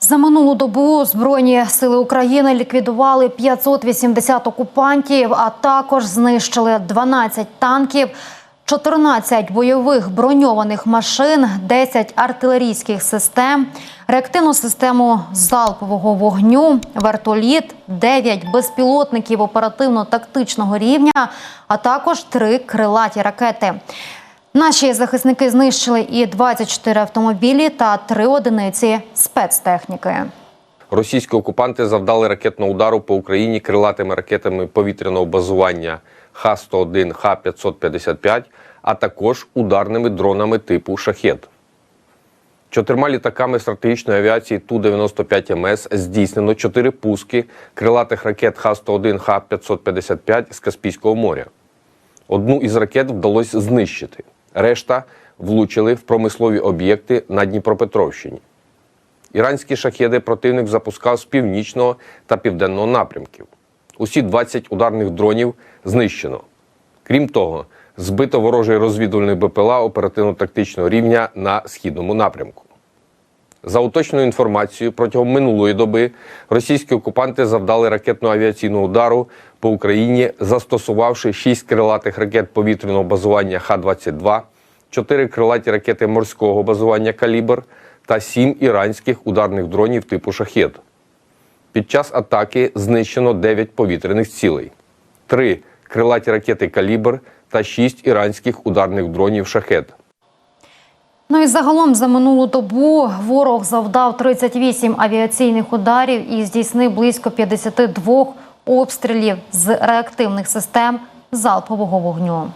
За минулу добу Збройні сили України ліквідували 580 окупантів, а також знищили 12 танків, 14 бойових броньованих машин, 10 артилерійських систем, реактивну систему залпового вогню, вертоліт, 9 безпілотників оперативно-тактичного рівня, а також 3 крилаті ракети. Наші захисники знищили і 24 автомобілі та 3 одиниці спецтехніки. Російські окупанти завдали ракетного удару по Україні крилатими ракетами повітряного базування Х-101, Х-555, а також ударними дронами типу «Шахет». Чотирма літаками стратегічної авіації Ту-95МС здійснено чотири пуски крилатих ракет Х-101, Х-555 з Каспійського моря. Одну із ракет вдалося знищити. Решта влучили в промислові об'єкти на Дніпропетровщині. Іранські шахеди противник запускав з північного та південного напрямків. Усі 20 ударних дронів знищено. Крім того, збито ворожий розвідувальний БПЛА оперативно-тактичного рівня на східному напрямку. За уточною інформацією, протягом минулої доби російські окупанти завдали ракетно-авіаційного удару по Україні, застосувавши 6 крилатих ракет повітряного базування Х-22, 4 крилаті ракети морського базування Калібр та 7 іранських ударних дронів типу «Шахет». Під час атаки знищено 9 повітряних цілей, 3 крилаті ракети Калібр та 6 іранських ударних дронів «Шахет». Ну і загалом за минулу добу ворог завдав 38 авіаційних ударів і здійснив близько 52 обстрілів з реактивних систем залпового вогню.